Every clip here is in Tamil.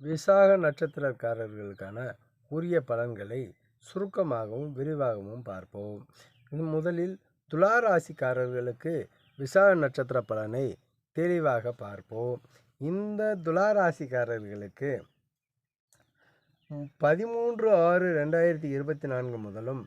விசாக நட்சத்திரக்காரர்களுக்கான உரிய பலன்களை சுருக்கமாகவும் விரிவாகவும் பார்ப்போம். இது முதலில் துலா ராசிக்காரர்களுக்கு விசாக நட்சத்திர பலனை தெளிவாக பார்ப்போம். இந்த துலா ராசிக்காரர்களுக்கு பதிமூன்று ஆறு ரெண்டாயிரத்தி இருபத்தி நான்கு முதலும்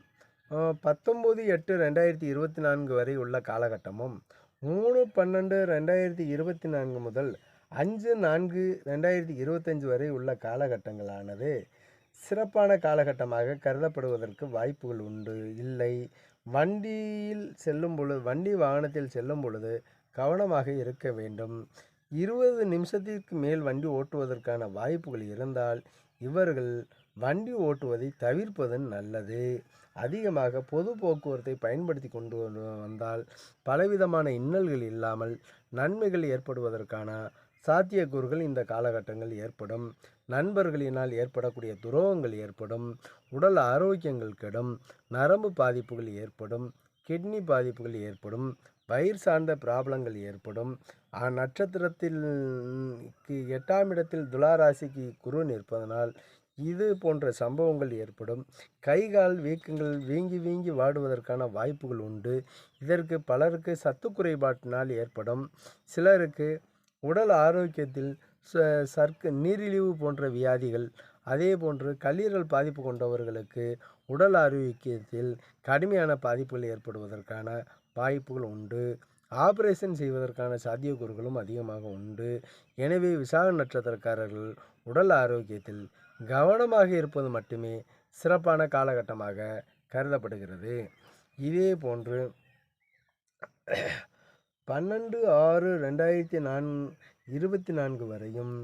பத்தொம்போது எட்டு ரெண்டாயிரத்தி இருபத்தி நான்கு வரை உள்ள காலகட்டமும் மூணு பன்னெண்டு ரெண்டாயிரத்தி இருபத்தி நான்கு முதல் அஞ்சு நான்கு ரெண்டாயிரத்தி இருபத்தஞ்சு வரை உள்ள காலகட்டங்களானது சிறப்பான காலகட்டமாக கருதப்படுவதற்கு வாய்ப்புகள் உண்டு இல்லை. வண்டியில் செல்லும் பொழுது வண்டி வாகனத்தில் செல்லும் பொழுது கவனமாக இருக்க வேண்டும். இருபது நிமிஷத்திற்கு மேல் வண்டி ஓட்டுவதற்கான வாய்ப்புகள் இருந்தால் இவர்கள் வண்டி ஓட்டுவதை தவிர்ப்பது நல்லது. அதிகமாக பொது போக்குவரத்தை பயன்படுத்தி கொண்டு வந்து- வந்தால் பலவிதமான இன்னல்கள் இல்லாமல் நன்மைகள் ஏற்படுவதற்கான சாத்தியக்கூறுகள் இந்த காலகட்டங்கள் ஏற்படும். நண்பர்களினால் ஏற்படக்கூடிய துரோகங்கள் ஏற்படும். உடல் ஆரோக்கியங்கள் கெடும். நரம்பு பாதிப்புகள் ஏற்படும். கிட்னி பாதிப்புகள் ஏற்படும். பயிர் சார்ந்த ப்ராப்ளங்கள் ஏற்படும். நட்சத்திரத்தில் எட்டாம் இடத்தில் துளாராசிக்கு குரு நிற்பதனால் இது போன்ற சம்பவங்கள் ஏற்படும். கை கால் வீக்கங்கள் வீங்கி வீங்கி வாடுவதற்கான வாய்ப்புகள் உண்டு. இதற்கு பலருக்கு சத்து குறைபாட்டினால் ஏற்படும். சிலருக்கு உடல் ஆரோக்கியத்தில் ச நீரிழிவு போன்ற வியாதிகள் அதே போன்று கல்லீரல் பாதிப்பு கொண்டவர்களுக்கு உடல் ஆரோக்கியத்தில் கடுமையான பாதிப்புகள் ஏற்படுவதற்கான வாய்ப்புகள் உண்டு. ஆபரேஷன் செய்வதற்கான சாத்தியக்கூறுகளும் அதிகமாக உண்டு. எனவே விசாக நட்சத்திரக்காரர்கள் உடல் ஆரோக்கியத்தில் கவனமாக இருப்பது மட்டுமே சிறப்பான காலகட்டமாக கருதப்படுகிறது. இதே போன்று பன்னெண்டு ஆறு ரெண்டாயிரத்தி நான் இருபத்தி நான்கு வரையும்.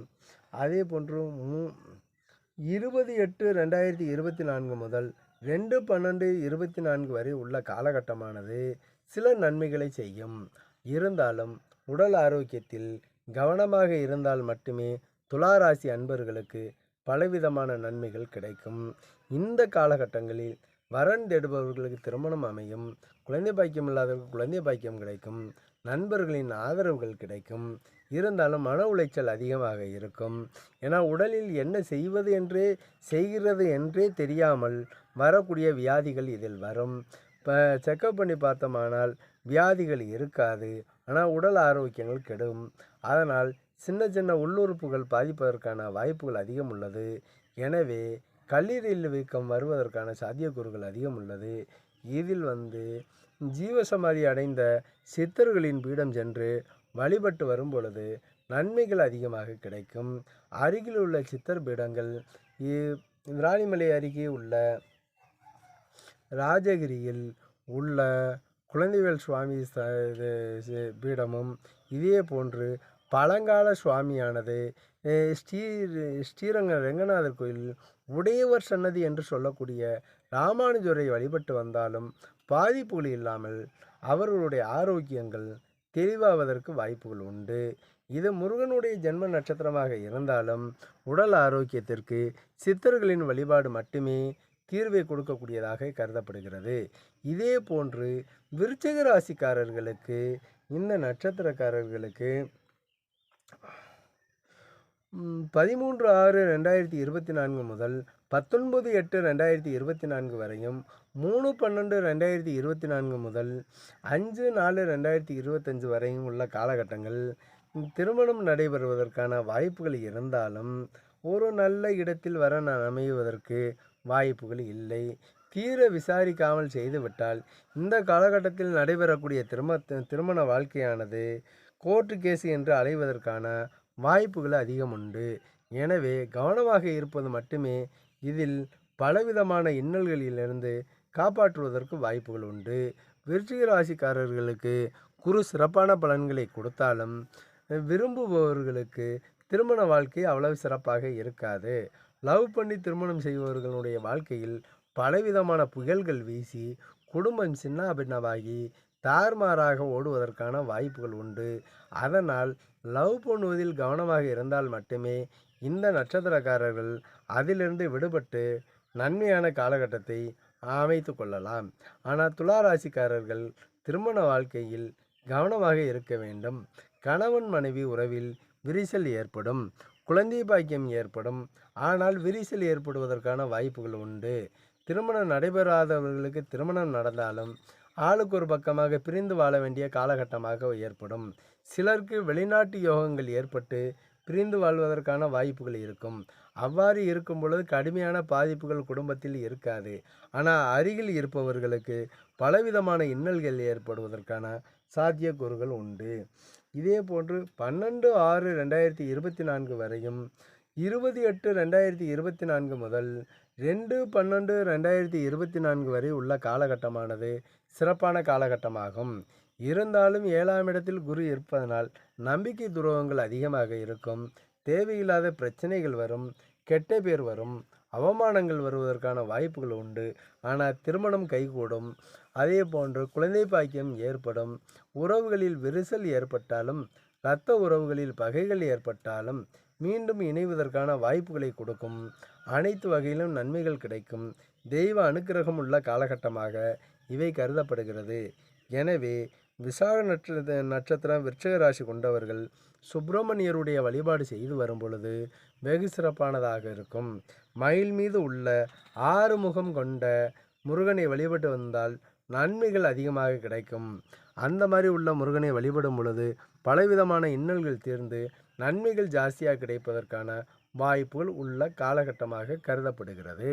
அதே போன்று மூ இருபது எட்டு ரெண்டாயிரத்தி இருபத்தி நான்கு முதல் ரெண்டு பன்னெண்டு இருபத்தி நான்கு வரை உள்ள காலகட்டமானது சில நன்மைகளை செய்யும். இருந்தாலும் உடல் ஆரோக்கியத்தில் கவனமாக இருந்தால் மட்டுமே துளாராசி அன்பர்களுக்கு பலவிதமான நன்மைகள் கிடைக்கும். இந்த காலகட்டங்களில் வரன் தேடுபவர்களுக்கு திருமணம் அமையும். குழந்தை பாக்கியம் இல்லாதவர்களுக்கு குழந்தை பாக்கியம் கிடைக்கும். நண்பர்களின் ஆதரவுகள் கிடைக்கும். இருந்தாலும் மன உளைச்சல் அதிகமாக இருக்கும். ஏன்னா உடலில் என்ன செய்வது என்றே செய்கிறது என்றே தெரியாமல் வரக்கூடிய வியாதிகள் இதில் வரும். இப்போ செக்கப் பண்ணி பார்த்தோமானால் வியாதிகள் இருக்காது. ஆனால் உடல் ஆரோக்கியங்கள் கெடும். அதனால் சின்ன சின்ன உள்ளுறுப்புகள் பாதிப்பதற்கான வாய்ப்புகள் அதிகம் உள்ளது. எனவே கல்லீரல் வீக்கம் வருவதற்கான சாத்தியக்கூறுகள் அதிகம் உள்ளது. இதில் வந்து ஜீவசமாதி அடைந்த சித்தர்களின் பீடம் சென்று வழிபட்டு வரும் பொழுது நன்மைகள் அதிகமாக கிடைக்கும். அருகில் உள்ள சித்தர் பீடங்கள் இராணிமலை விராலிமலை அருகே உள்ள ராஜகிரியில் உள்ள குழந்தைவேல் சுவாமி பீடமும் இதே போன்று பழங்கால சுவாமியானது ஸ்ரீ ஸ்ரீரங்க ரெங்கநாதர் கோயில் உடையவர் சன்னதி என்று சொல்லக்கூடிய ராமானுஜரை வழிபட்டு வந்தாலும் பாதிப்புகள் இல்லாமல் அவர்களுடைய ஆரோக்கியங்கள் தெளிவாவதற்கு வாய்ப்புகள் உண்டு. இது முருகனுடைய ஜென்ம நட்சத்திரமாக இருந்தாலும் உடல் ஆரோக்கியத்திற்கு சித்தர்களின் வழிபாடு மட்டுமே தீர்வை கொடுக்கக்கூடியதாக கருதப்படுகிறது. இதே போன்று விருச்சக ராசிக்காரர்களுக்கு இந்த நட்சத்திரக்காரர்களுக்கு பதிமூன்று ஆறு ரெண்டாயிரத்தி இருபத்தி நான்கு முதல் பத்தொன்பது எட்டு ரெண்டாயிரத்தி இருபத்தி நான்கு வரையும் மூணு பன்னெண்டு ரெண்டாயிரத்தி இருபத்தி நான்கு முதல் அஞ்சு நாலு ரெண்டாயிரத்தி இருபத்தஞ்சு வரையும் உள்ள காலகட்டங்கள் திருமணம் நடைபெறுவதற்கான வாய்ப்புகள் இருந்தாலும் ஒரு நல்ல இடத்தில் வர நான் அமைவதற்கு வாய்ப்புகள் இல்லை. தீர விசாரிக்காமல் செய்துவிட்டால் இந்த காலகட்டத்தில் நடைபெறக்கூடிய திரும திருமண வாழ்க்கையானது கோர்ட்டு கேஸ் என்று அலைவதற்கான வாய்ப்புகள் அதிகம் உண்டு. எனவே கவனமாக இருப்பது மட்டுமே இதில் பலவிதமான இன்னல்களிலிருந்து காப்பாற்றுவதற்கு வாய்ப்புகள் உண்டு. விருச்சிக ராசிக்காரர்களுக்கு குரு சிறப்பான பலன்களை கொடுத்தாலும் விரும்புபவர்களுக்கு திருமண வாழ்க்கை அவ்வளவு சிறப்பாக இருக்காது. லவ் பண்ணி திருமணம் செய்பவர்களுடைய வாழ்க்கையில் பலவிதமான புயல்கள் வீசி குடும்பம் சின்னாபின்னமாகி தார்மாறாக ஓடுவதற்கான வாய்ப்புகள் உண்டு. அதனால் லவ் பண்ணுவதில் கவனமாக இருந்தால் மட்டுமே இந்த நட்சத்திரக்காரர்கள் அதிலிருந்து விடுபட்டு நன்மையான காலகட்டத்தை அமைத்து கொள்ளலாம். ஆனால் துளாராசிக்காரர்கள் திருமண வாழ்க்கையில் கவனமாக இருக்க வேண்டும். கணவன் மனைவி உறவில் விரிசல் ஏற்படும் குழந்தை பாக்கியம் ஏற்படும். ஆனால் விரிசல் ஏற்படுவதற்கான வாய்ப்புகள் உண்டு. திருமணம் நடைபெறாதவர்களுக்கு திருமணம் நடந்தாலும் ஆளுக்கு ஒரு பக்கமாக பிரிந்து வாழ வேண்டிய காலகட்டமாக ஏற்படும். சிலருக்கு வெளிநாட்டு யோகங்கள் ஏற்பட்டு பிரிந்து வாழ்வதற்கான வாய்ப்புகள் இருக்கும். அவ்வாறு இருக்கும் பொழுது கடுமையான பாதிப்புகள் குடும்பத்தில் இருக்காது. ஆனால் அருகில் இருப்பவர்களுக்கு பலவிதமான இன்னல்கள் ஏற்படுவதற்கான சாத்தியக்கூறுகள் உண்டு. இதே போன்று பன்னெண்டு ஆறு ரெண்டாயிரத்தி இருபத்தி நான்கு வரையும் இருபது எட்டு ரெண்டாயிரத்தி இருபத்தி நான்கு முதல் ரெண்டு பன்னெண்டு ரெண்டாயிரத்தி இருபத்தி நான்கு வரை உள்ள காலகட்டமானது சிறப்பான காலகட்டமாகும். இருந்தாலும் ஏழாம் இடத்தில் குரு இருப்பதனால் நம்பிக்கை துரோகங்கள் அதிகமாக இருக்கும். தேவையில்லாத பிரச்சனைகள் வரும் கெட்ட பேர் வரும் அவமானங்கள் வருவதற்கான வாய்ப்புகள் உண்டு. ஆனால் திருமணம் கைகூடும். அதே போன்று குழந்தை பாக்கியம் ஏற்படும். உறவுகளில் விரிசல் ஏற்பட்டாலும் இரத்த உறவுகளில் பகைகள் ஏற்பட்டாலும் மீண்டும் இணைவதற்கான வாய்ப்புகளை கொடுக்கும். அனைத்து வகையிலும் நன்மைகள் கிடைக்கும். தெய்வ அனுக்கிரகம் உள்ள காலகட்டமாக இவை கருதப்படுகிறது. எனவே விசாக நட்ச நட்சத்திரம் விருச்சிக ராசி கொண்டவர்கள் சுப்பிரமணியருடைய வழிபாடு செய்து வரும் பொழுது வெகு சிறப்பானதாக இருக்கும். மயில் மீது உள்ள ஆறு முகம் கொண்ட முருகனை வழிபட்டு வந்தால் நன்மைகள் அதிகமாக கிடைக்கும். அந்த மாதிரி உள்ள முருகனை வழிபடும் பொழுது பலவிதமான இன்னல்கள் தீர்ந்து நன்மைகள் ஜாஸ்தியாக கிடைப்பதற்கான வாய்ப்புகள் உள்ள காலகட்டமாக கருதப்படுகிறது.